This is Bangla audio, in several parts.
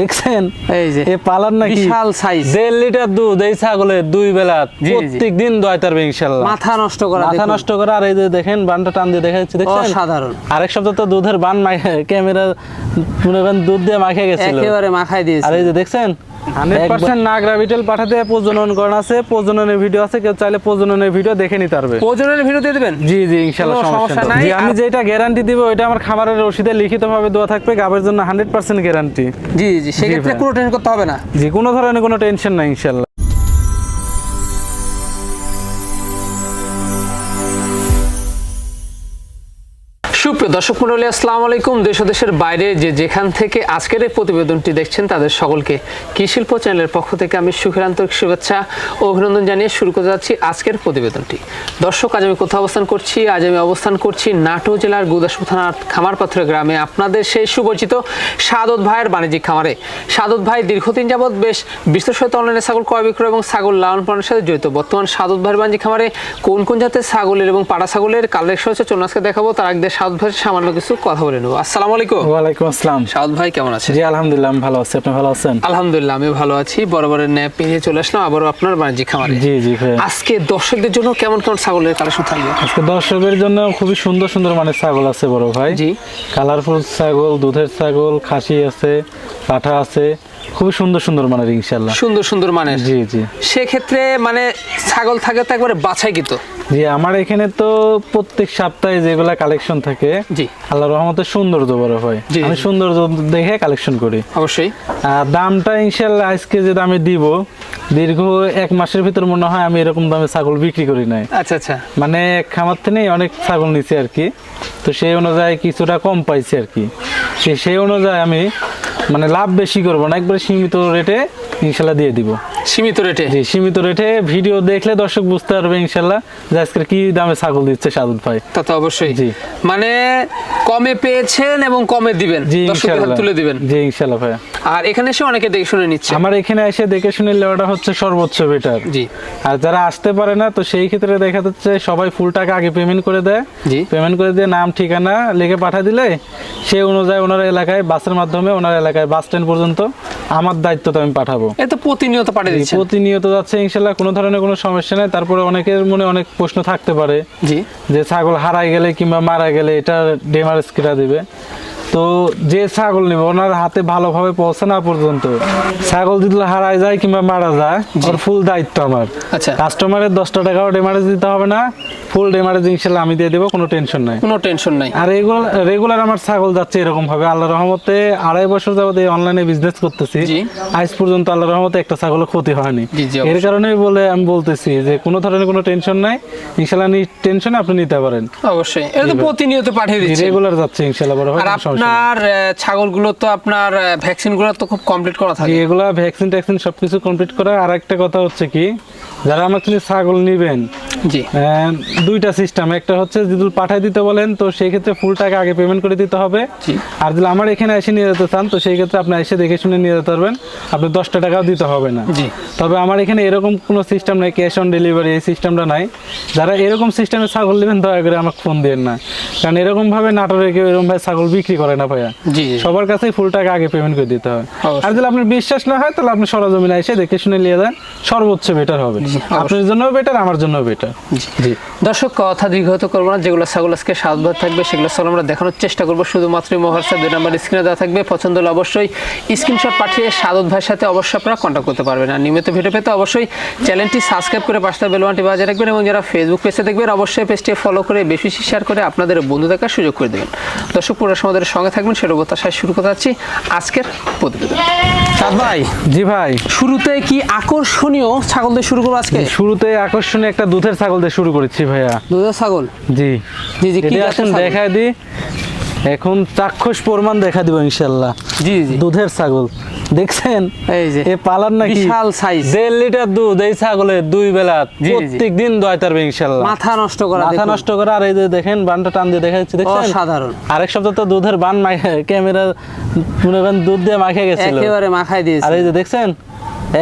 দেখছেন? এই যে এ পালার নাকি বিশাল সাইজ দেড় লিটার দুধ এই ছাগলের দুই বেলা। প্রত্যেক দিন দয় তারবে ইনশাল্লাহ। মাথা নষ্ট করা মাথা নষ্ট করা আর এই যে দেখেন বানটা টান দিয়ে দেখা যাচ্ছে দেখছেন? অসাধারণ। আরেক সপ্তাহ তো দুধের বান মাখে ক্যামেরা মনে করেন দুধ দিয়ে মাখে গেছিল। একেবারে মাখায় দিয়েছে। আর এই যে দেখছেন? হান্ড্রেড পার্সেন্ট নাগরা বিটেল পাঠাতে প্রজনন আছে প্রজননের ভিডিও আছে কেউ চাইলে প্রজননের ভিডিও দেখে নিতে পারবে। প্রজননের ভিডিও দিয়ে দিবেন? জি জি ইনশাআল্লাহ সমস্যা নাই। আমি যেটা গ্যারান্টি দিব ওটা আমার খামারের রসিদে লিখিত ভাবে দেওয়া থাকবে গাবের জন্য হান্ড্রেড পার্সেন্ট গ্যারান্টি জি জি সেক্ষেত্রে। কোনো টেনশন করতে হবে না। জি কোনো ধরনের কোনো টেনশন নাই ইনশাল্লাহ। সুপ্রিয় দর্শক মন্ডলী আসসালামু আলাইকুম। দেশ দেশের বাইরে যে যেখান থেকে আজকের এই প্রতিবেদনটি দেখছেন, তাদের সকলকে কৃষি শিল্প চ্যানেলের পক্ষ থেকে আমি সুখের আন্তরিক শুভেচ্ছা ও অভিনন্দন জানিয়ে শুরু করতে যাচ্ছি আজকের প্রতিবেদনটি। দর্শক, আজ আমি কোথাও অবস্থান করছি? আজ আমি অবস্থান করছি নাটো জেলার গুদাসপুর থানার খামারপাথর গ্রামে। আপনাদের সেই সুপরিচিত সাদত ভাইয়ের বাণিজ্যিক খামারে। সাদত ভাই দীর্ঘদিন যাবৎ বেশ বিস্তৃত অনলাইনে ছাগল ক্রয় বিক্রয় এবং ছাগল লালন পালনের সাথে জড়িত। বর্তমান সাদত ভাইয়ের বাণিজ্যিক খামারে কোন কোন জাতের ছাগলের এবং পাড়া ছাগলের কালেকশন হচ্ছে চলুন আজকে দেখাবো। তার আগে ভাইয়ের সামান্য কিছু কথা বলে নেব। আসসালামু আলাইকুম। ওয়ালাইকুম আসসালাম। সাদত ভাই কেমন আছেন? জি আলহামদুলিল্লাহ আমি ভালো আছি। আপনি ভালো আছেন? আলহামদুলিল্লাহ আমি ভালো আছি। বরাবরের ন্যায় পেরিয়ে চলে আসলাম আবারও আপনার বাণিজ্যিক খামারে। জি জি ভাই আজকে দর্শকদের জন্য কেমন কেমন ছাগলের কালেকশন থাকবে? আজকে দর্শকের জন্য খুবই সুন্দর সুন্দর মানে ছাগল আছে বড় ভাই। জি। কালারফুল ছাগল দুধের ছাগল খাসি আছে পাঠা আছে। খুবই সুন্দর সুন্দর মানের ইনশাল্লাহ সুন্দর সুন্দর মানের। জি জি। সেক্ষেত্রে মানে ছাগল থাকে তো একবারে বাছাই কিন্তু জি আমার এখানে তো প্রত্যেক সপ্তাহে যেগুলা কালেকশন থাকে জি। আল্লাহ রহমতে সৌন্দর্য বড় হয়। আমি। সৌন্দর্য দেখে কালেকশন করি। অবশ্যই। দামটা ইনশাল্লাহ আজকে যে দামে দিব দীর্ঘ এক মাসের ভিতর মনে হয় আমি এরকম দামে ছাগল বিক্রি করি নাই। আচ্ছা আচ্ছা। মানে খামার থেকে অনেক ছাগল নিছি আর কি। তো সেই অনুযায়ী কিছুটা কম পাইছি আর কি। সেই অনুযায়ী আমি মানে লাভ বেশি করব না একবারে সীমিত রেটে ইনশাল্লাহ দিয়ে দিব। সীমিত রেটে। জি সীমিত রেটে ভিডিও দেখলে দর্শক বুঝতে পারবে ইনশাল্লাহ যে আজকে কি দামে ছাগল দিচ্ছে সাদুল ভাই। তা তো অবশ্যই। জি। মানে কমে পেয়েছেন এবং কমে দিবেন। জি ইনশাল্লাহ। তুলে দিবেন। জি ইনশাল্লাহ ভাই আর এখানে এসে অনেকে দেখে শুনে নিচ্ছে। আমার এখানে এসে দেখে শুনে নেওয়াটা হচ্ছে সর্বোচ্চ বেটার জি। আর যারা আসতে পারে না তো সেই ক্ষেত্রে দেখা যাচ্ছে সবাই ফুল টাকা আগে পেমেন্ট করে দেয়। জি। পেমেন্ট করে দিয়ে নাম ঠিকানা লিখে পাঠা দিলে সে অনুযায়ী ওনার এলাকায় বাসের মাধ্যমে ওনার এলাকায় বাস স্ট্যান্ড পর্যন্ত আমার দায়িত্ব তো আমি পাঠাবো। এ তো প্রতিনিয়ত পাঠিয়ে দিচ্ছি প্রতিনিয়ত যাচ্ছে ইনশাল্লাহ কোনো ধরনের কোনো সমস্যা নাই। তারপরে অনেকের মনে অনেক প্রশ্ন থাকতে পারে জি। যে ছাগল হারাই গেলে কিংবা মারা গেলে এটা ডেমারেজ কেটা দিবে? তো যে ছাগল নেবে ওনার হাতে ভালোভাবে পৌঁছে না পর্যন্ত। ছাগল যদি হারায় যায় কিংবা মারা যায় ওর ফুল দায়িত্ব আমার। আচ্ছা। কাস্টমারের দশটা টাকাও ডেমারেজ দিতে হবে না ফুল ডেমারেজ ইনশাল্লাহ আমি দিয়ে দেবো কোনো টেনশন নাই। কোনো টেনশন নাই। আর রেগুলার রেগুলার আমার ছাগল যাচ্ছে এরকম ভাবে আল্লাহ রহমতে আড়াই বছর যাবত এই অনলাইনে বিজনেস করতেছি। আজ পর্যন্ত আল্লাহ রহমতে একটা ছাগলের ক্ষতি হয়নি। এর। কারণেই বলে আমি বলতেছি যে কোনো ধরনের কোনো টেনশন নাই। ইনশাল্লাহ টেনশন আপনি নিতে পারেন। অবশ্যই। এটা তো প্রতিনিয়ত পাঠিয়ে দিচ্ছেন। রেগুলার যাচ্ছে ইনশাল্লাহ বড় ভাই আপনার ছাগলগুলো তো আপনার ভ্যাকসিনগুলো তো খুব কমপ্লিট করা থাকে। এগুলা ভ্যাকসিন ট্যাকসিন সবকিছু কমপ্লিট করা। আর একটা কথা হচ্ছে কি যারা আমার থেকে ছাগল নিবেন জি। দুইটা সিস্টেম একটা হচ্ছে যদি পাঠাই দিতে বলেন তো সেই ক্ষেত্রে ফুল টাকা আগে পেমেন্ট করে দিতে হবে। আর যদি আমার এখানে এসে নিয়ে যেতে চান তো সেই ক্ষেত্রে আপনি এসে দেখে শুনে নিয়ে যেতে পারবেন। আপনি দশটা টাকাও দিতে হবে না। জি। তবে আমার এখানে এরকম কোনো সিস্টেম নাই ক্যাশ অন ডেলিভারি এই সিস্টেমটা নাই। যারা এরকম সিস্টেমে ছাগল নেবেন দয়া করে আমাকে ফোন দিন না। কারণ এরকম ভাবে নাটোরে কেউ এরকম ভাবে ছাগল বিক্রি করে না ভাইয়া? সবার কাছেই ফুল টাকা আগে পেমেন্ট করে দিতে হয়। আর যদি আপনার বিশ্বাস না হয় তাহলে আপনি সরজমিনে এসে দেখে শুনে নিয়ে যান। সর্বোচ্চ বেটার হবে। আপনার জন্য বেটার আমার জন্য বেটার জি। দর্শক কথা দীর্ঘত করব না। যেগুলো ছাগল আজকে সাতবার থাকবে সেগুলো ছাগল আমরা দেখানোর চেষ্টা করব। শুধুমাত্র হোয়াটসঅ্যাপ দুই নাম্বার স্ক্রিনে দেওয়া থাকবে। পছন্দ হলে অবশ্যই স্ক্রিনশট পাঠিয়ে সাদত ভাইয়ের সাথে অবশ্যই আপনারা কন্ট্যাক্ট করতে পারবেন। আর নিয়মিত ভিডিও পেতে অবশ্যই চ্যানেলটি সাবস্ক্রাইব করে পাশে বেলবানটি বাজায় রাখবেন এবং যারা ফেসবুক পেজে দেখবেন অবশ্যই পেজটি ফলো করে বেশি বেশি শেয়ার করে আপনাদের বন্ধু দেখার সুযোগ করে দেবেন। দর্শক পুরো আমাদের সঙ্গে থাকবেন সেটা প্রত্যাশায় শুরু করতে যাচ্ছি আজকের প্রতিবেদন। সাদ ভাই জি ভাই। শুরুতে কি আকর্ষণীয় ছাগল দিয়ে শুরু করব আজকে? শুরুতে আকর্ষণীয় একটা দুধের ছাগল দিয়ে শুরু করেছি ভাইয়া। দুধের ছাগল? জি। জি জি কি দেখায় জাতের আসুন ছাগল? দেখা দি এখন চাক্ষুষ প্রমাণ দেখা দিব ইনশাল্লাহ। জি জি। দুধের ছাগল। দেখছেন? এই যে এ পালার নাকি বিশাল size। দেড় লিটার দুধ এই ছাগলের দুই বেলা। প্রত্যেক দিন দোয়াই তারবে ইনশাল্লাহ। মাথা নষ্ট করা মাথা নষ্ট করে আর এই যে দেখেন বানটা টান দিয়ে দেখা যাচ্ছে দেখছেন? অসাধারণ। আরেক সপ্তাহ তো দুধের বান মাখে ক্যামেরা মনে করেন দুধ দিয়ে মাখে গেছিল। একেবারে মাখায় দিয়েছে। আর এই যে দেখছেন?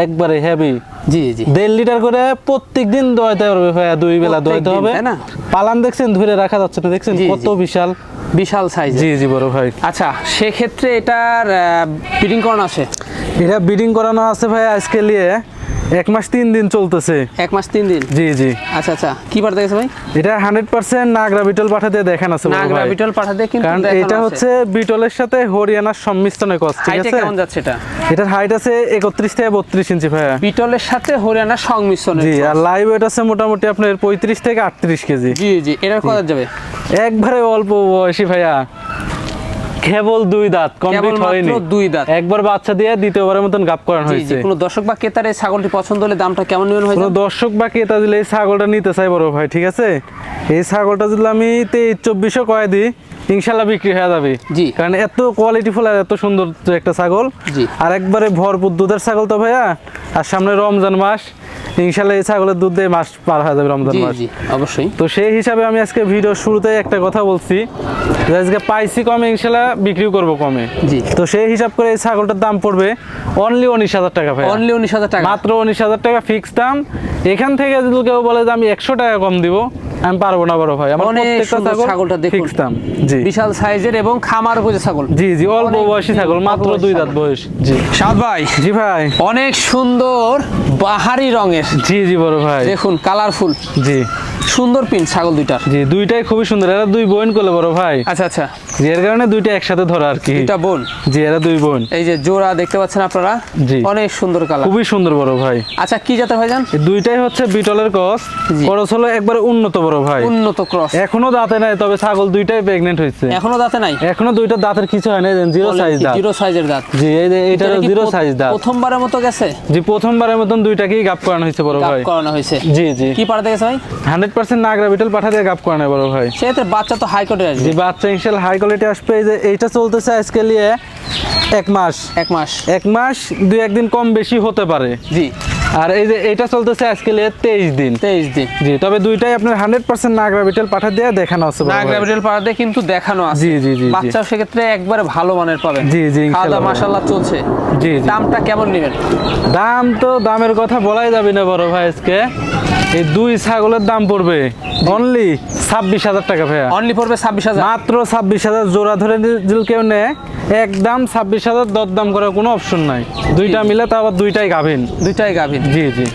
একবারে হেভি জি জি। দেড় লিটার করে প্রত্যেক দিন দোয়াইতে ভাইয়া দুই বেলা দোয়াইতে হবে। না? পালান দেখছেন ধরে রাখা যাচ্ছে না দেখছেন? কত বিশাল। বিশাল সাইজ জি জি বড় ভাই। আচ্ছা সেক্ষেত্রে এটার ব্রিডিং করানো আছে? এটা ব্রিডিং করানো আছে ভাই আজকে নিয়ে। এক মাস তিন দিন চলতেছে। এক মাস তিন দিন? জি জি। আচ্ছা আচ্ছা। কি পাঠা দেখেছে ভাই? এটা হান্ড্রেড পার্সেন্ট নাগরা বিটল পাঠা দিয়ে দেখান আছে নাগরা ভাই। বিটল পাঠা দিয়ে কিন্তু কারণ এটা হচ্ছে বিটলের সাথে হরিয়ানার সম্মিশ্রণে কস ঠিক আছে? কেমন যাচ্ছে এটা? এটার হাইট আছে একত্রিশ থেকে বত্রিশ ইঞ্চি ভাইয়া। বিটলের সাথে হরিয়ানার সংমিশ্রণ জি আর লাইভ ওয়েট আছে মোটামুটি আপনার পঁয়ত্রিশ থেকে আটত্রিশ কেজি। জি জি। এটার কথা যাবে? একবারে অল্প বয়সী ভাইয়া। কেবল দুই দাঁত কমপ্লিট হয়নি। দুই দাঁত। একবার বাচ্চা দিয়ে দ্বিতীয়বারের মতন গাপ করানো হয়েছে। কোনো দর্শক বা ক্রেতার এই ছাগলটি পছন্দ হলে দামটা কেমন নেবেন হয়ে কোনো দর্শক বা ক্রেতা দিলে এই ছাগলটা নিতে চাই বড় ভাই ঠিক আছে? এই ছাগলটা যদি আমি তেইশ চব্বিশও কয়ে দিই ইনশাল্লাহ বিক্রি হয়ে যাবে। জি। কারণ এত কোয়ালিটিফুল আর এত সুন্দর একটা ছাগল। জি। আর একবারে ভরপুর দুধের ছাগল তো ভাইয়া। আর সামনে রমজান মাস ইনশাল্লাহ এই ছাগলের দুধ দিয়ে মাস পার হয়ে যাবে রমজান মাস। অবশ্যই। তো সেই হিসাবে আমি আজকে ভিডিও শুরুতে একটা কথা বলছি যে আজকে পাইছি কমে ইনশাল্লাহ বিক্রি করব কমে। জি। তো সেই হিসাব করে এই ছাগলটার দাম পড়বে অনলি উনিশ হাজার টাকা ভাই অনলি উনিশ হাজার টাকা। মাত্র উনিশ হাজার টাকা ফিক্স দাম। এখান থেকে যদি কেউ বলে যে আমি একশো টাকা কম দিব আমি পারব না বড় ভাই। আমার প্রত্যেকটা ছাগলটা দেখুন। জি। বিশাল সাইজের এবং খামার উপযোগী ছাগল। জি জি অল্প বয়সী ছাগল মাত্র দুই। দাঁত বয়স। জি। সাদ ভাই জি ভাই। অনেক সুন্দর বাহারি রঙের। জি জি বড় ভাই। দেখুন কালারফুল জি। সুন্দর পিন ছাগল দুইটার। জি দুইটাই খুবই সুন্দর। এরা দুই বোন করলে বড় ভাই। আচ্ছা আচ্ছা। জি এর কারণে দুইটা একসাথে ধরা আর কি। দুইটা বোন। জি এরা দুই বোন। এই যে জোড়া দেখতে পাচ্ছেন আপনারা? জি। অনেক সুন্দর কালার খুবই সুন্দর বড় ভাই। আচ্ছা কি জাতের ভাইজান এই দুইটাই হচ্ছে বিটলের জি। খরচ হলো একবারে উন্নত বড় ভাই। উন্নত ক্রস। এখনও দাঁতে নাই তবে ছাগল দুইটাই প্রেগনেন্ট হয়েছে। এখনও দাঁতে নাই? এখনও দুইটা দাঁতের কিছু হয় না জিরো সাইজ দাঁত। জিরো সাইজের দাঁত। জি এই যে এটা জিরো সাইজ দাঁত। প্রথমবারের মতো গেছে? জি প্রথমবারের মতন দুইটাকেই গাপ করানো হয়েছে বড় ভাই। গাপ করানো হয়েছে। জি জি। কি পাড়া দেখেছে ভাই? পার্সেন্ট নাগরা বিটল পাঠা দিয়ে গাপ করানো বড় ভাই। সেক্ষেত্রে বাচ্চা তো হাই কোয়ালিটি আসবে। জি বাচ্চা ইনশাল হাই কোয়ালিটি আসবে এই যে এইটা চলতেছে আজকে নিয়ে এক মাস। এক মাস। এক মাস দুই একদিন কম বেশি হতে পারে। জি। আর এই যে এটা চলতেছে আজকে তেইশ দিন। তেইশ দিন। জি তবে দুইটাই আপনার হান্ড্রেড পার্সেন্ট নাগরা বিটল পাঠা দিয়ে দেখানো আছে বড় না ভাই। গ্র্যাভিটেল পাড়াতে কিন্তু দেখানো আছে। জি, জি, জি। বাচ্চাও সেক্ষেত্রে একবারে ভালো মানের পাবেন। জি, জি, খাওয়া। মাসাল্লাহ চলছে। জি জি। দামটা কেমন নেবেন? দাম তো দামের কথা বলাই যাবে না বড় ভাই আজকে। এই দুই ছাগলের দাম পড়বে অনলি ছাব্বিশ হাজার টাকা ভাইয়া। অনলি পড়বে ছাব্বিশ হাজার। মাত্র ছাব্বিশ হাজার জোড়া ধরে যদি কেউ নেয় একদম ছাব্বিশ হাজার দরদাম করার কোনো অপশন নাই। দুইটা মিলে তো আবার দুইটাই গাভিন। দুইটাই গাভিন। জি জি।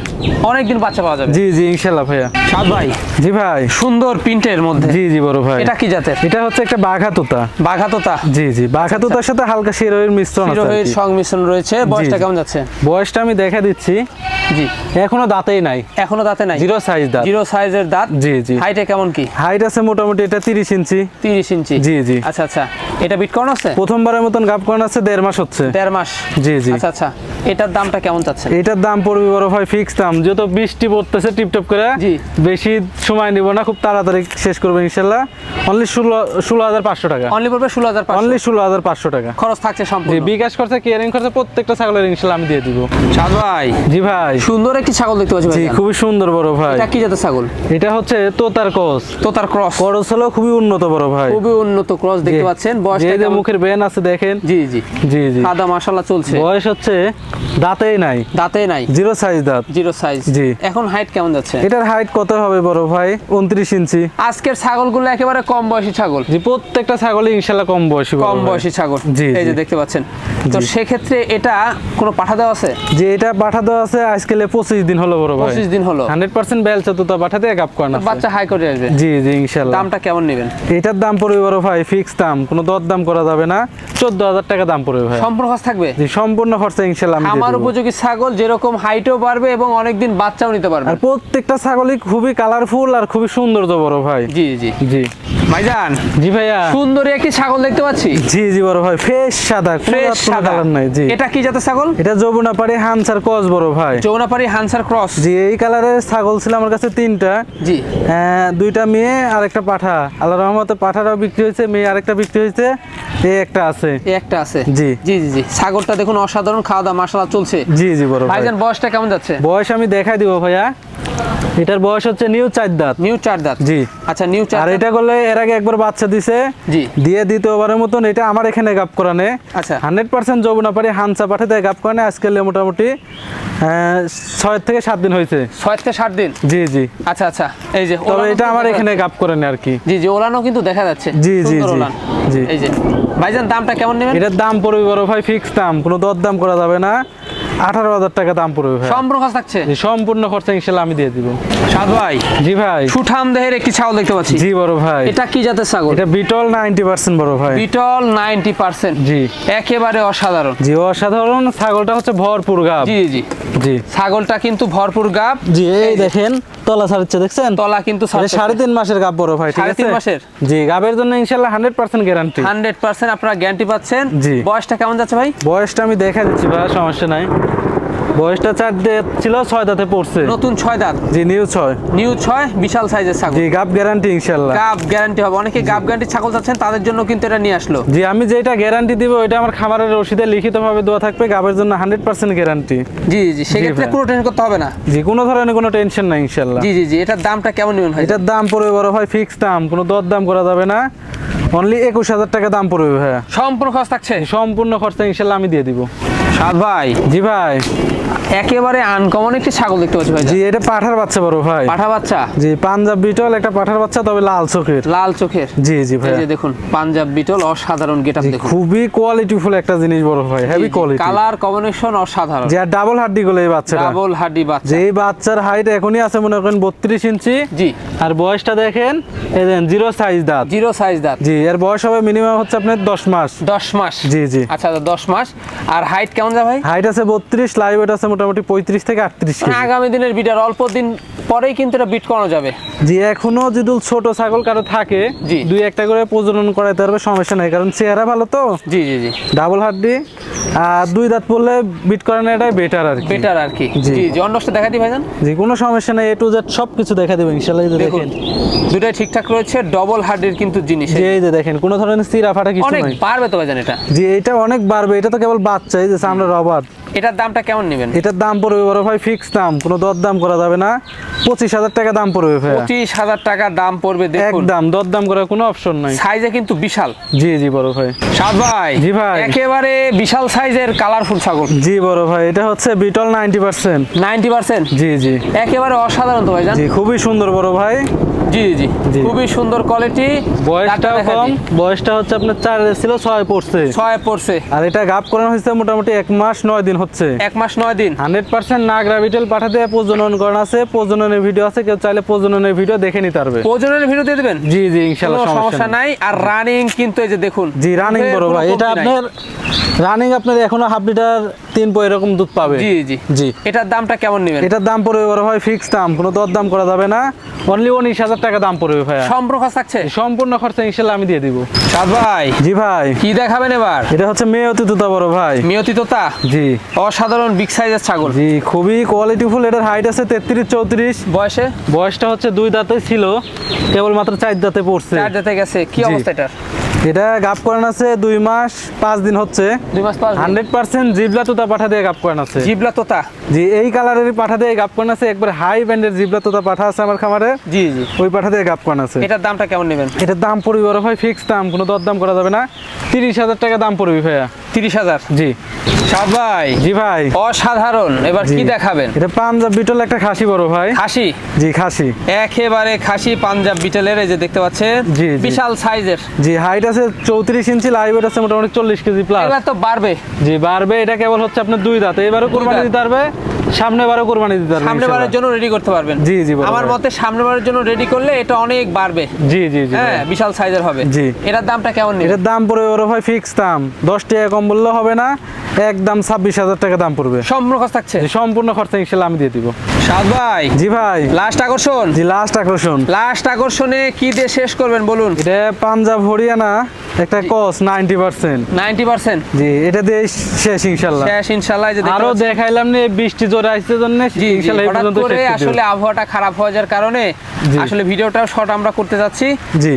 অনেকদিন বাচ্চা পাওয়া যাবে। জি জি ইনশাল্লাহ ভাইয়া। সাদ ভাই। জি ভাই। সুন্দর প্রিন্টের মধ্যে। জি জি বড় ভাই। এটা কি জাতের? এটা হচ্ছে একটা বাঘা তোতা বাঘা তোতা জি জি বাঘা তোতার সাথে হালকা শিরোয়ের মিশ্রণ আছে সংমিশ্রণ রয়েছে। বয়সটা কেমন যাচ্ছে? বয়সটা আমি দেখা দিচ্ছি। জি। এখনও দাঁতেই নাই। এখনও দাঁতে নাই? জিরো সাইজ দাঁত। জিরো সাইজের দাঁত? জি জি। হাইটে কেমন কি? হাইট আছে মোটামুটি এটা তিরিশ ইঞ্চি। তিরিশ ইঞ্চি। জি, জি। আচ্ছা আচ্ছা। এটা বিট আছে? প্রথমবারের মতন গাপ করানো আছে দেড় মাস হচ্ছে। দেড় মাস। জি জি। আচ্ছা আচ্ছা। এটার দামটা কেমন চাচ্ছে এটার দাম পড়বে বড় ভাই ফিক্স দাম। যেহেতু বৃষ্টি পড়তেছে টিপটপ করে জি। বেশি সময় নিব না খুব তাড়াতাড়ি শেষ করব ইনশাল্লাহ। অনলি ষোলো ষোলো হাজার পাঁচশো টাকা। অনলি পড়বে ষোলো হাজার অনলি ষোলো হাজার পাঁচশো টাকা। খরচ থাকছে জি সম্পূর্ণ বিকাশ খরচা কেয়ারিং খরচা প্রত্যেকটা ছাগলের ইনশাল্লাহ আমি দিয়ে দিব। সাদ ভাই। জি ভাই। সুন্দর একটি ছাগল দেখতে পাচ্ছি জি খুবই সুন্দর বড় ভাই। এটা কি জাতের ছাগল? এটা হচ্ছে তোতার কস তো তার ক্রস খরচ হলো খুবই উন্নত বড় ভাই। খুবই উন্নত ক্রস দেখতে পাচ্ছেন। বয়সটা যে মুখের বেন আছে দেখেন। জি জি। জি জি। খাদা মাশাল্লাহ চলছে। বয়স হচ্ছে দাঁতেই নাই। দাঁতে নাই। জিরো সাইজ দাঁত। Zero size. জি। এখন হাইট কেমন যাচ্ছে? এটার হাইট কত হবে বড় ভাই? উনত্রিশ ইঞ্চি। আজকের ছাগলগুলো একেবারে কম বয়সী ছাগল। জি প্রত্যেকটা ছাগলই ইনশাল্লাহ কম বয়সী কম বয়সী ছাগল। জি, এই যে দেখতে পাচ্ছেন। তো সেক্ষেত্রে এটা কোনো পাঠা দেওয়া আছে? যে এটা পাঠা দেওয়া আছে। পঁচিশ দিন হলো বড় ভাই। পঁচিশ দিন হলো। হান্ড্রেড পার্সেন্ট বেলচা তো গাপ করানো। বাচ্চা হাই করে আসবে। জি জি ইনশাল্লাহ। দামটা কেমন নেবেন? এটার দাম পড়বে বড় ভাই ফিক্স দাম। কোনো দর দাম করা যাবে না। চোদ্দ হাজার টাকা দাম পড়বে ভাই। সম্পূর্ণ খরচ থাকবে? জি সম্পূর্ণ খরচা ইনশাল্লাহ। আমার উপযোগী ছাগল যেরকম হাইটও বাড়বে এবং অনেকদিন বাচ্চাও নিতে পারবে। আর প্রত্যেকটা ছাগলই খুবই কালারফুল আর খুবই সুন্দর তো বড় ভাই। জি জি। জি। ভাইজান জি ভাইয়া। সুন্দরী একটি ছাগল দেখতে পাচ্ছি। জি জি বড় ভাই ফ্রেশ সাদা ফ্রেশ সাদা। কালার নাই জি। এটা কি জাতের ছাগল? এটা যমুনা পাড়ি হানসার কস বড় ভাই। যৌনাপাড়ি হানসার ক্রস জি এই কালারের ছাগল ছিল আমার কাছে তিনটা। জি। হ্যাঁ, দুইটা মেয়ে আর একটা পাঠা। আল্লাহ রহমতে পাঠাটাও বিক্রি হয়েছে মেয়ে আরেকটা বিক্রি হয়েছে এই একটা আছে। এই একটা আছে। জি। জি জি জি। ছাগলটা দেখুন অসাধারণ খাওয়া দাওয়া মাসালা চলছে। জি জি বড় ভাইজান বয়সটা কেমন যাচ্ছে? বয়স আমি দেখাই দিব ভাইয়া। এটার বয়স হচ্ছে নিউ চার দাঁত। নিউ চার দাঁত। জি। আচ্ছা নিউ চার আর এটা করলে এর আগে একবার বাচ্চা দিছে। জি। দিয়ে দ্বিতীয়বারের মতন এটা আমার এখানে গাপ করানে আচ্ছা। হান্ড্রেড পার্সেন্ট যৌবনা পারি হানসা পাঠে দেয় গাপ করানে আজকে মোটামুটি ছয় থেকে সাত দিন হয়েছে। ছয় থেকে ষাট দিন? জি জি। আচ্ছা আচ্ছা। এই যে তবে এটা আমার এখানে। গাপ করেনি আর কি। জি জি ওলানও কিন্তু দেখা যাচ্ছে। জি, জি, জি, জি। এই যে। ভাইজান দামটা কেমন নেবেন? এটার দাম পড়বে বড় ভাই ফিক্স দাম। কোনো দর দাম করা যাবে না। আঠারো হাজার টাকা দাম পড়বে ভাই। সম্পূর্ণ খরচ থাকছে? সম্পূর্ণ খরচা ইনশাল্লাহ আমি দিয়ে দিব। সাদ ভাই জি ভাই। সুঠাম দেহের একটি ছাগল দেখতে পাচ্ছি। জি বড় ভাই। এটা কি জাতের ছাগল? এটা বিটল নাইনটি পার্সেন্ট বড় ভাই। Beetal ninety percent. জি। একেবারে অসাধারণ। জি অসাধারণ। ছাগলটা হচ্ছে ভরপুর গাব। জি জি। জি। ছাগলটা কিন্তু ভরপুর গাব। জি এই দেখেন তলা ছাড়ছে দেখছেন? তলা কিন্তু সাড়ে তিন মাসের গাব বড় ভাই সাড়ে তিন মাসের? জি গাবের জন্য ইনশাল্লাহ hundred percent guarantee hundred percent আপনারা গ্যারান্টি পাচ্ছেন। জি। বয়সটা কেমন যাচ্ছে ভাই? বয়সটা আমি দেখা দিচ্ছি ভাই সমস্যা নাই। বয়সটা চার দাঁত ছিল ছয় দাঁতে পড়ছে। নতুন ছয় দাঁত। জি নিউ ছয়। নিউ ছয় বিশাল সাইজের ছাগল। জি গাব গ্যারান্টি ইনশাল্লাহ। গাব গ্যারান্টি হবে। অনেকে গাব গ্যারান্টি ছাগল চাচ্ছেন তাদের জন্য কিন্তু এটা নিয়ে আসলো। জি আমি যেটা গ্যারান্টি দিব ওইটা আমার খামারের রসিদে লিখিতভাবে দেওয়া থাকবে গাবের জন্য হান্ড্রেড পার্সেন্ট গ্যারান্টি জি জি সেক্ষেত্রে। কোনো টেনশন করতে হবে না। জি কোনো ধরনের কোনো টেনশন নাই ইনশাল্লাহ। জি জি জি এটার দামটা কেমন নেবেন ভাই? এটার দাম পড়বে বড় ভাই ফিক্স দাম কোনো দর দাম করা যাবে না। অনলি একুশ হাজার টাকা দাম পড়বে ভাইয়া। সম্পূর্ণ খরচ থাকছে? সম্পূর্ণ খরচা ইনশাল্লাহ আমি দিয়ে দিব। সাদ ভাই। জি ভাই। একেবারে আনকমন একটি ছাগল দেখতে পাচ্ছি ভাই জি এটা পাঠার বাচ্চা বড় ভাই। পাঠা বাচ্চা? জি পাঞ্জাব বিটল একটা পাঠার বাচ্চা তবে লাল চোখের। লাল চোখের? জি জি ভাই এই দেখুন পাঞ্জাব বিটল অসাধারণ গেটআপ দেখুন। খুবই কোয়ালিটিফুল একটা জিনিস বড় ভাই হেভি কোয়ালিটি কালার কম্বিনেশন অসাধারণ। যে ডাবল হাড্ডি গুলো এই বাচ্চাটা। ডাবল হাড্ডি বাচ্চা। যে বাচ্চার হাইট এখনই আছে মনে করেন বত্রিশ ইঞ্চি। জি। আর বয়সটা দেখেন এই দেন জিরো সাইজ দাঁত। জিরো সাইজ দাঁত। জি এর বয়স হবে মিনিমাম হচ্ছে আপনার দশ মাস। দশ মাস। জি জি। আচ্ছা দশ মাস। আর হাইট কেমন যা ভাই? হাইট আছে বত্রিশ লাইভ ওয়েট আছে মোটামুটি পঁয়ত্রিশ থেকে আটত্রিশ মানে আগামী দিনের বিটার অল্প দিন পরেই কিন্তু এটা বিট করানো যাবে। জি এখনও যদি ছোট ছাগল কারও থাকে জি। দুই একটা করে প্রজনন করাইতে পারবে সমস্যা নাই। কারণ চেহারা ভালো তো? জি জি জি। ডাবল হাড্ডি। দুই দাঁত পড়লে বিট করানো এটাই বেটার আর কি। বেটার আর কি। জি। জি অন্ডসটা দেখা দিই ভাইজান? জি কোনো সমস্যা নাই এ টু জেড সব কিছু দেখা দেবো ইনশাআল্লাহ দেখেন দুটাই ঠিকঠাক রয়েছে ডবল হার্ডের কিন্তু জিনিস এই যে দেখেন কোনো ধরনের সিরা ফাটা কিছু অনেক নাই। পারবে তো ভাইজান এটা। জি এটা অনেক বাড়বে এটা তো কেবল বাচ্চা এই যে আমরা রবার এটার দামটা কেমন নেবেন? এটার দাম পড়বে বড় ভাই ফিক্স দাম কোনো দর দাম করা যাবে না। পঁচিশ হাজার টাকা দাম পড়বে ভাই পঁচিশ হাজার টাকা দাম পড়বে একদম দর দাম করার কোনো অপশন নাই। সাইজে কিন্তু বিশাল। জি জি বড় ভাই। সাদ ভাই জি ভাই। একেবারে বিশাল সাইজের কালারফুল ছাগল। জি বড় ভাই এটা হচ্ছে Beetal ninety percent ninety percent জি জি। একেবারে অসাধারণ তো ভাইজান জি খুবই সুন্দর বড় ভাই। জি জি। জি। খুবই সুন্দর কোয়ালিটি বয়সটাও কম বয়সটা হচ্ছে আপনার চার ছিল ছয় পড়ছে। ছয় পড়ছে। আর এটা গাপ করানো হয়েছে মোটামুটি এক মাস নয় দিন হচ্ছে? এক মাস নয় দিন। হান্ড্রেড পার্সেন্ট নাগরা বিটেল পাঠাতে প্রজনন করানো আছে প্রজননের ভিডিও আছে কেউ চাইলে প্রজননের ভিডিও দেখে নিতে পারবে। ওজনের ভিডিও দিয়ে দেবেন? জি জি কোনো ইনশাল্লাহ সমস্যা নাই। নাই। আর রানিং কিন্তু এই যে দেখুন জি রানিং বড় ভাই। এটা আপনার রানিং আপনার এখনও হাফ লিটার তিন পো এরকম দুধ পাবে। জি জি। জি। এটার দামটা কেমন নেবেন? এটার দাম পড়বে বড় ভাই ফিক্স দাম। কোনো দর দাম করা যাবে না। অনলি উনিশ হাজার টাকা দাম পড়বে ভাইয়া। সম্পর্ক থাকছে? সম্পূর্ণ খরচ ইনশাল্লাহ আমি দিয়ে দিব। সাদ ভাই। জি ভাই। কি দেখাবেন এবার? এটা হচ্ছে মেয়ে অতিথিতা বড় ভাই। মিয়তি তোতা জি। অসাধারণ বিগ সাইজের ছাগল। জি খুবই কোয়ালিটিফুল এটার হাইট আছে তেত্রিশ চৌত্রিশ। বয়সে? বয়সটা হচ্ছে দুই দাঁতে ছিল কেবল মাত্র চার দাঁতে পড়ছে। চার দাঁতে গেছে। কি অবস্থা এটার? এটা গাপ করান আছে দুই মাস পাঁচ দিন হচ্ছে। দুই মাস পাঁচ হান্ড্রেড পার্সেন্ট জিবলা তোতা পাঠা দিয়ে গাপ করানো আছে। জিবলা তোতা? জি এই কালারের পাঠা দিয়ে গাপ করানো আছে। একবার হাই ব্যান্ডের জিবলা তোতা পাঠা আছে আমার খামারে। জি জি। ওই পাঠা দিয়ে গাপ করানো আছে। এটার দামটা কেমন নেবেন? এটার দাম পড়বে বড় ভাই ফিক্স দাম কোনো দর দাম করা যাবে না। তিরিশ হাজার টাকা দাম পড়বে ভাইয়া। তিরিশ হাজার। জি। সবাই জি ভাই। অসাধারণ। এবার কি দেখাবেন? এটা পাঞ্জাব বিটল একটা খাসি বড় ভাই। খাসি? জি খাসি। একেবারে খাসি পাঞ্জাব বিটলের এই যে দেখতে পাচ্ছেন? জি। বিশাল সাইজের। জি হাইট আছে চৌত্রিশ ইঞ্চি লাইভ ওয়েট আছে মোটামুটি চল্লিশ কেজি প্লাস এবার তো বাড়বে। জি বাড়বে। এটা কেবল হচ্ছে আপনার দুই দাঁত। এবারও কোরবানি। দিতে পারবে। সামনে বারও কোরবানি দিতে পারবে সামনে বারের জন্য রেডি করতে পারবেন। জি, জি, আমার মতে সামনে বারের জন্য রেডি করলে এটা অনেক বাড়বে। জি জি জি হ্যাঁ বিশাল সাইজের হবে। জি। এটার দামটা কেমন এটার দাম পড়বে ওর ভাই ফিক্স দাম। দশ টাকা কম বললেও হবে না। একদম ছাব্বিশ হাজার টাকা দাম পড়বে। সম্পূর্ণ খরচ থাকছে? জি, সম্পূর্ণ খরচা ইনশাল্লাহ আমি দিয়ে দিব। সাদ ভাই। জি ভাই। লাস্ট আকর্ষণ? জি লাস্ট আকর্ষণ। লাস্ট আকর্ষণে কি দিয়ে শেষ করবেন বলুন? এটা পাঞ্জাব হরিয়ানা। একটা cross ninety percent ninety percent জি এটা দিয়ে শেষ ইনশাল্লাহ। শেষ ইনশাল্লাহ এই যে আরও দেখাইলাম নি বৃষ্টি জোরে আসছে জন্য জি জি এই পর্যন্ত শেষ আসলে আবহাওয়াটা খারাপ যাওয়ার কারণে আসলে ভিডিওটা শর্ট আমরা করতে যাচ্ছি।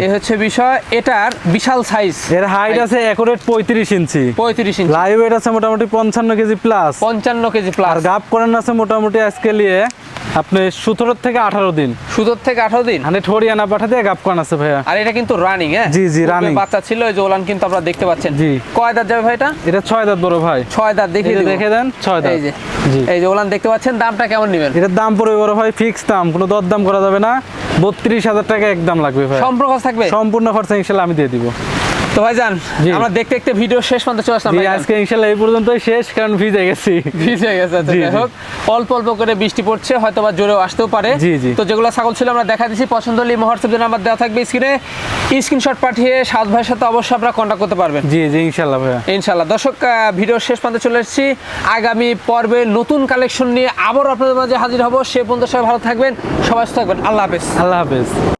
এই হচ্ছে বিষয় এটার বিশাল সাইজ এর হাইট আছে একুরেট পঁয়ত্রিশ ইঞ্চি। পঁয়ত্রিশ ইঞ্চি। লাইভ ওয়েট আছে মোটামুটি পঞ্চান্ন কেজি প্লাস পঞ্চান্ন কেজি প্লাস আর গাপ করান আছে মোটামুটি আজকে নিয়ে আপনি সতেরো থেকে আঠারো দিন। সুতোর থেকে আঠারো দিন? হান্ড্রেড হরিয়ানা পাঠাতে গাপকান আছে ভাইয়া। আর এটা কিন্তু রানিং হ্যাঁ? জি, জি, running। বাচ্চা ছিল ওই যে ওলান কিন্তু আপনারা দেখতে পাচ্ছেন। জি। কয় দাঁত যাবে ভাই এটা? এটা ছয় দাঁত বড় ভাই। ছয় দাঁত দিব। দেখে দেন ছয় দাঁত। এই যে। জি। এই যে ওলান দেখতে পাচ্ছেন দামটা কেমন নেবেন? এটার দাম পড়বে বড় ভাই ফিক্স দাম। কোনো দরদাম করা যাবে না। বত্রিশ হাজার টাকা একদম লাগবে ভাই। সম্পর্ক থাকবে? সম্পূর্ণ খরচা ইনশাল্লাহ আমি দিয়ে দিব। তো ভাই যান আমরা দেখতে দেখতে ভিডিও শেষ পর্যন্ত চলে আসলাম আজকে ইনশাল্লাহ এই পর্যন্তই শেষ কারণ ভিজে গেছি। ভিজে গেছে আচ্ছা, যাই হোক অল্প অল্প করে বৃষ্টি পড়ছে হয়তো বা জোরেও আসতেও পারে। তো যেগুলো ছাগল ছিল আমরা দেখা দিচ্ছি পছন্দ হলে হোয়াটসঅ্যাপ নাম্বার দেওয়া থাকবে স্ক্রিনে। স্ক্রিনশট পাঠিয়ে সাত ভাইয়ের সাথে অবশ্যই আপনারা কন্ট্যাক্ট করতে পারবেন। জি জি ইনশাল্লাহ ভাইয়া। ইনশাল্লাহ। দর্শক ভিডিও শেষ পর্যন্ত চলে এসেছি। আগামী পর্বে নতুন কালেকশন নিয়ে আবার আপনাদের মাঝে হাজির হব। সে পর্যন্ত সবাই ভালো থাকবেন সবাই থাকবেন। আল্লাহ হাফেজ। আল্লাহ হাফেজ।